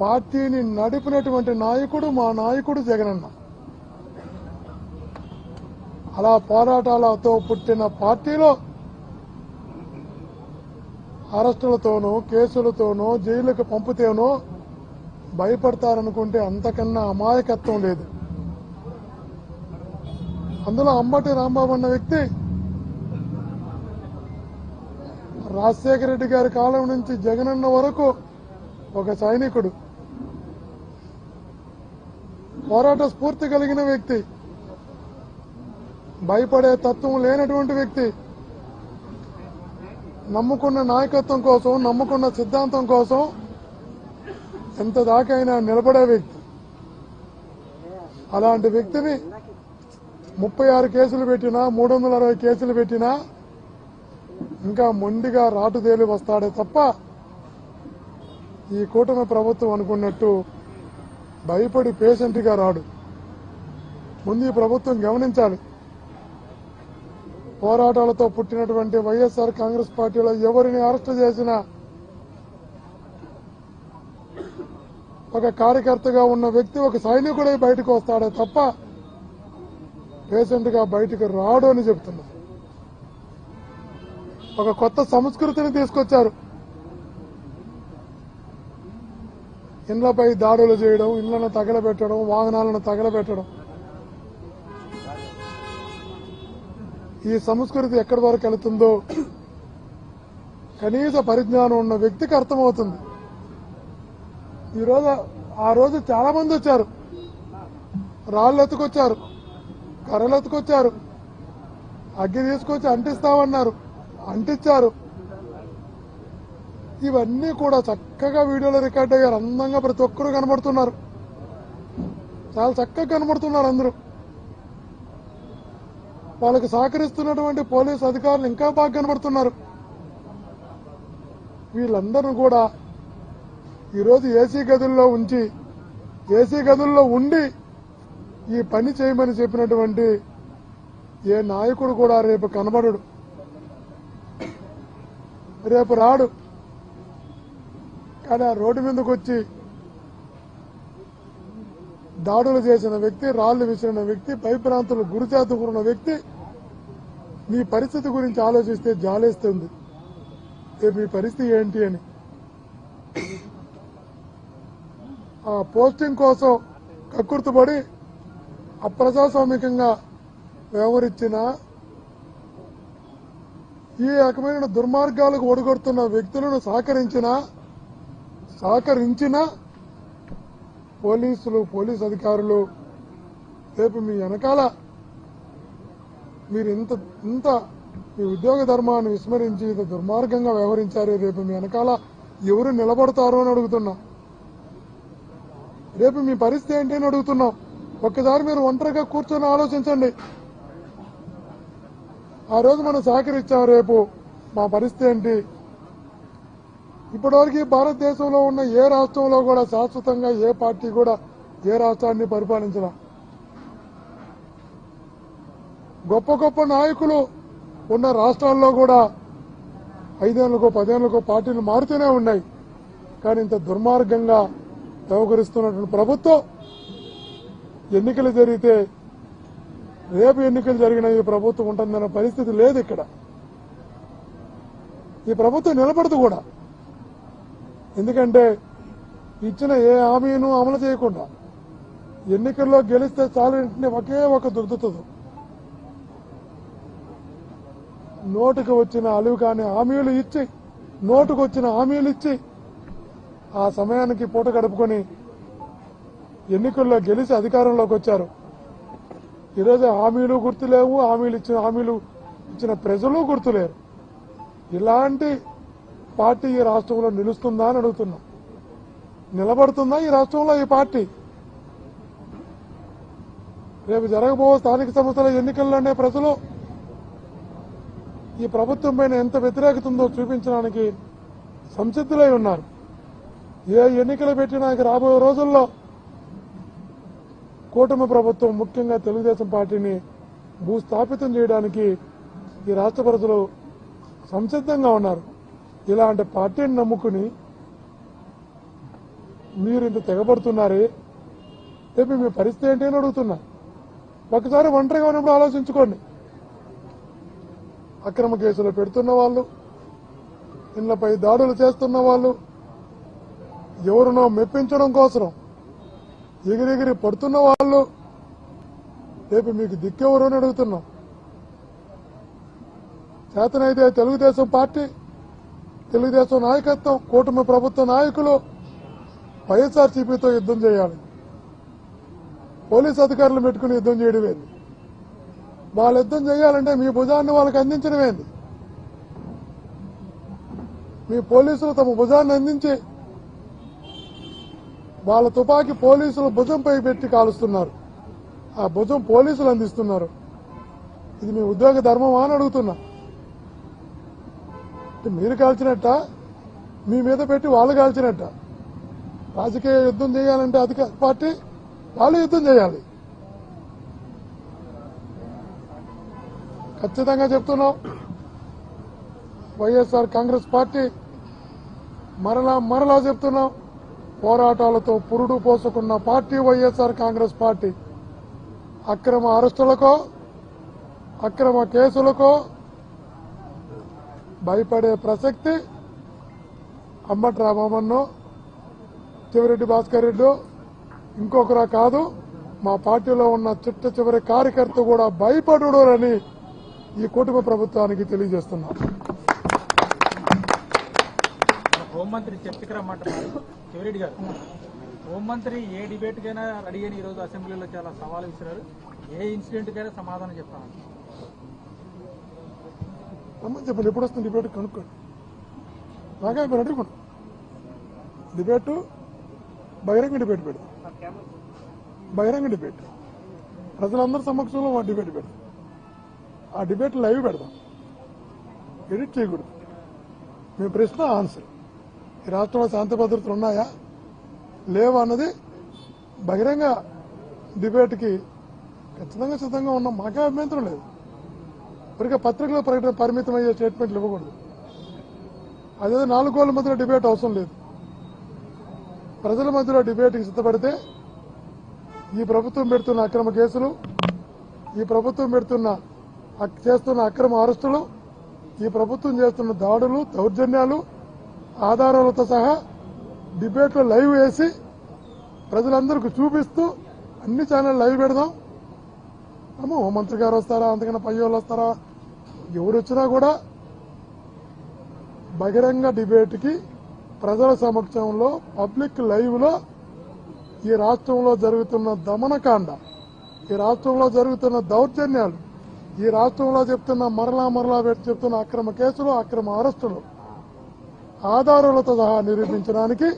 పార్టీని నడిపినటువంటి నాయకుడు మా నాయకుడు జగనన్న. అలా పోరాటాలతో పుట్టిన పార్టీలో అరెస్టులతోనూ కేసులతోనూ జైలుకు పంపితేనో భయపడతారనుకుంటే అంతకన్నా అమాయకత్వం లేదు. అందులో అంబటి రాంబాబు అన్న వ్యక్తి రాజశేఖర రెడ్డి గారి కాలం నుంచి జగనన్న వరకు ఒక సైనికుడు. పోరాట స్ఫూర్తి కలిగిన వ్యక్తి. భయపడే తత్వం లేనటువంటి వ్యక్తి. నమ్ముకున్న నాయకత్వం కోసం నమ్ముకున్న సిద్ధాంతం కోసం ఎంత దాకైనా నిలబడే వ్యక్తి. అలాంటి వ్యక్తిని ముప్పై ఆరు కేసులు పెట్టినా మూడు వందల అరవై కేసులు పెట్టినా ఇంకా మొండిగా రాటుదేలి వస్తాడే తప్ప ఈ కూటమి ప్రభుత్వం అనుకున్నట్టు భయపడి పేషెంట్గా రాడు. ముందు ఈ ప్రభుత్వం గమనించాలి. పోరాటాలతో పుట్టినటువంటి వైఎస్ఆర్ కాంగ్రెస్ పార్టీలో ఎవరిని అరెస్ట్ చేసినా ఒక కార్యకర్తగా ఉన్న వ్యక్తి ఒక సైనికుడై బయటకు వస్తాడే తప్ప పేషెంట్గా బయటకు రాడు అని చెప్తున్నా ఒక కొత్త సంస్కృతిని తీసుకొచ్చారు. ఇండ్లపై దాడులు చేయడం ఇళ్ళను తగలబెట్టడం వాహనాలను తగలబెట్టడం. ఈ సంస్కృతి ఎక్కడి వరకు వెళుతుందో కనీస పరిజ్ఞానం ఉన్న వ్యక్తికి అర్థమవుతుంది. ఈరోజు ఆ రోజు చాలా మంది వచ్చారు. రాళ్ళు ఎత్తుకొచ్చారు కర్రలు ఎత్తుకొచ్చారు అగ్గి తీసుకొచ్చి అంటిస్తామన్నారు. అంటించారు ఇవన్నీ కూడా చక్కగా వీడియోలో రికార్డ్ అయ్యారు. అందంగా ప్రతి ఒక్కరూ కనబడుతున్నారు. చాలా చక్కగా కనబడుతున్నారు అందరూ. వాళ్ళకి సహకరిస్తున్నటువంటి పోలీసు అధికారులు ఇంకా బాగా కనబడుతున్నారు. వీళ్ళందరూ కూడా ఈరోజు ఏసీ గదుల్లో ఉంచి ఏసీ గదుల్లో ఉండి ఈ పని చేయమని చెప్పినటువంటి ఏ నాయకుడు కూడా రేపు కనబడడు. రేపు రాడు. కానీ ఆ రోడ్డు మీదకి వచ్చి దాడులు చేసిన వ్యక్తి రాళ్ళు విసిరిన వ్యక్తి భయభ్రాంతులు గురిచేతుకున్న వ్యక్తి మీ పరిస్థితి గురించి ఆలోచిస్తే జాలేస్తుంది. రేపు మీ పరిస్థితి ఏంటి అని. ఆ పోస్టింగ్ కోసం కక్కుర్తుపడి అప్రజాస్వామికంగా వ్యవహరించిన ఈ రకమైన దుర్మార్గాలకు ఒడిగొడుతున్న వ్యక్తులను సహకరించిన సహకరించిన పోలీసులు పోలీస్ అధికారులు రేపు మీ వెనకాల మీరు ఇంత ఇంత మీ ఉద్యోగ ధర్మాన్ని విస్మరించి ఇంత దుర్మార్గంగా వ్యవహరించారు రేపు మీ వెనకాల ఎవరు నిలబడతారు అని అడుగుతున్నాం. రేపు మీ పరిస్థితి ఏంటి అని అడుగుతున్నాం. ఒక్కసారి మీరు ఒంటరిగా కూర్చొని ఆలోచించండి. ఆ రోజు మనం సహకరించాం రేపు. మా పరిస్థితి ఏంటి? ఇప్పటివరకు భారతదేశంలో ఉన్న ఏ రాష్ట్రంలో కూడా శాశ్వతంగా ఏ పార్టీ కూడా ఏ రాష్ట్రాన్ని పరిపాలించిన గొప్ప గొప్ప నాయకులు ఉన్న రాష్ట్రాల్లో కూడా ఐదేళ్ళకో పదేళ్ళకో పార్టీలు మారుతూనే ఉన్నాయి. కానీ ఇంత దుర్మార్గంగా వ్యవహరిస్తున్నటువంటి ప్రభుత్వం ఎన్నికలు జరిగితే రేపు ఎన్నికలు జరిగిన ఈ ప్రభుత్వం ఉంటుందన్న పరిస్థితి లేదు ఇక్కడ. ఈ ప్రభుత్వం నిలబడదు కూడా. ఎందుకంటే ఇచ్చిన ఏ హామీను అమలు చేయకుండా ఎన్నికల్లో గెలిస్తే చాలు వెంటనే ఒకే ఒక దుగ్ధతదు. నోటుకు వచ్చిన అలువు కాని హామీలు ఇచ్చి నోటుకు వచ్చిన హామీలు ఇచ్చి ఆ సమయానికి పూట గడుపుకొని ఎన్నికల్లో గెలిచి అధికారంలోకి వచ్చారు. ఈరోజు హామీలు గుర్తులేవు హామీలు ఇచ్చిన హామీలు ఇచ్చిన ప్రజలు గుర్తులేరు. ఇలాంటి పార్టీ ఈ రాష్ట్రంలో నిలుస్తుందా అని అడుగుతున్నాం. నిలబడుతుందా ఈ రాష్ట్రంలో ఈ పార్టీ? రేపు జరగబో స్థానిక సంస్థల ఎన్నికల్లోనే ప్రజలు ఈ ప్రభుత్వం పైన ఎంత వ్యతిరేకత ఉందో చూపించడానికి సంసిద్ధులై ఉన్నారు. ఏ ఎన్నికలు పెట్టినా రాబోయే రోజుల్లో కూటమి ప్రభుత్వం ముఖ్యంగా తెలుగుదేశం పార్టీని భూస్థాపితం చేయడానికి ఈ రాష్ట్ర ప్రజలు సంసిద్ధంగా ఉన్నారు. ఇలాంటి పార్టీని నమ్ముకుని మీరు ఇంత తెగబడుతున్నారే? రేపు మీ పరిస్థితి ఏంటి అని అడుగుతున్నా. ఒకసారి ఒంటరిగా ఉన్నప్పుడు ఆలోచించుకోండి. అక్రమ కేసులు పెడుతున్న వాళ్ళు ఇళ్ళపై దాడులు చేస్తున్న వాళ్ళు ఎవరినో మెప్పించడం కోసం ఎగిరెగిరి పడుతున్న వాళ్ళు రేపు మీకు దిక్కెవరు అని అడుగుతున్నాం. చేతనైతే తెలుగుదేశం పార్టీ తెలుగుదేశం నాయకత్వం కూటమి ప్రభుత్వ నాయకులు వైఎస్ఆర్సీపీతో యుద్ధం చేయాలి. పోలీస్ అధికారులు పెట్టుకుని యుద్ధం చేయడం ఏంది వాళ్ళు యుద్ధం చేయాలంటే మీ భుజాన్ని వాళ్ళకి అందించడం ఏంది మీ పోలీసులు తమ భుజాన్ని అందించి వాళ్ళ తుపాకీ పోలీసులు భుజంపై పెట్టి కాలుస్తున్నారు. ఆ భుజం పోలీసులు అందిస్తున్నారు. ఇది మీ ఉద్యోగ ధర్మమా అని అడుగుతున్నా. మీరు కాల్చినట్ట మీ మీద పెట్టి వాళ్ళు కాల్చినట్ట. రాజకీయ యుద్ధం చేయాలంటే అధికార పార్టీ వాళ్ళు యుద్ధం చేయాలి. ఖచ్చితంగా చెప్తున్నాం. వైఎస్ఆర్ కాంగ్రెస్ పార్టీ మరలా మరలా చెప్తున్నాం. పోరాటాలతో పురుడు పోసుకున్న పార్టీ వైఎస్ఆర్ కాంగ్రెస్ పార్టీ. అక్రమ అరెస్టులకో అక్రమ కేసులకో భయపడే ప్రసక్తి అంబటి రామమ్మన్నో చివరెడ్డి భాస్కర్ రెడ్డి ఇంకొకరా కాదు మా పార్టీలో ఉన్న చిట్ట చివరి కార్యకర్త కూడా భయపడుడని ఈ కుటుంబ ప్రభుత్వానికి తెలియజేస్తున్నాం. హోంమంత్రి చర్చకు రమ్మంటున్నారు శివరెడ్డి గారు హోంమంత్రి ఏ డిబేట్ కైనా రెడీ అని ఈరోజు అసెంబ్లీలో చాలా సవాలు విసిరారు ఏ ఇన్సిడెంట్ కైనా సమాధానం చెప్తాను. రమ్మని చెప్పండి ఎప్పుడు వస్తుంది డిబేట్? కనుక్కోండి. నాకే మీరు అడుగుకోండి. డిబేట్ బహిరంగ డిబేట్ పెడదాం బహిరంగ డిబేట్. ప్రజలందరి సమక్షంలో డిబేట్ పెడతాం. ఆ డిబేట్ లైవ్ పెడదాం ఎడిట్ చేయకూడదు. మీ ప్రశ్న ఆన్సర్. ఈ రాష్ట్రంలో శాంతి భద్రతలు ఉన్నాయా? లేవా అన్నది బహిరంగ డిబేట్కి ఖచ్చితంగా సిద్ధంగా ఉన్నాం. మాకే అభ్యంతరం లేదు. ఇప్పటికే పత్రికలో ప్రకటన పరిమితమయ్యే స్టేట్మెంట్లు ఇవ్వకూడదు. అదే నాలుగు గోళ్ళ మధ్యలో డిబేట్ అవసరం లేదు. ప్రజల మధ్యలో డిబేట్కి సిద్ధపడితే ఈ ప్రభుత్వం పెడుతున్న అక్రమ కేసులు ఈ ప్రభుత్వం పెడుతున్న చేస్తున్న అక్రమ అరెస్టులు ఈ ప్రభుత్వం చేస్తున్న దాడులు దౌర్జన్యాలు ఆధారాలతో సహా డిబేట్లో లైవ్ వేసి ప్రజలందరికీ చూపిస్తూ అన్ని ఛానల్ లైవ్ పెడదాం. ఏమో హోంమంత్రి గారు వస్తారా? అంతకన్నా పై వాళ్ళు వస్తారా? ఎవరు వచ్చినా కూడా బహిరంగ డిబేట్కి ప్రజల సమక్షంలో పబ్లిక్ లైవ్లో ఈ రాష్ట్రంలో జరుగుతున్న దమనకాండ ఈ రాష్ట్రంలో జరుగుతున్న దౌర్జన్యాలు ఈ రాష్ట్రంలో చెప్తున్న మరలా మరలా పెట్టి చెప్తున్న అక్రమ కేసులు అక్రమ అరెస్టులు ఆధారాలతో సహా నిరూపించడానికి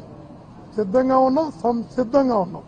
సిద్ధంగా ఉన్నాం సం- సిద్ధంగా ఉన్నాం.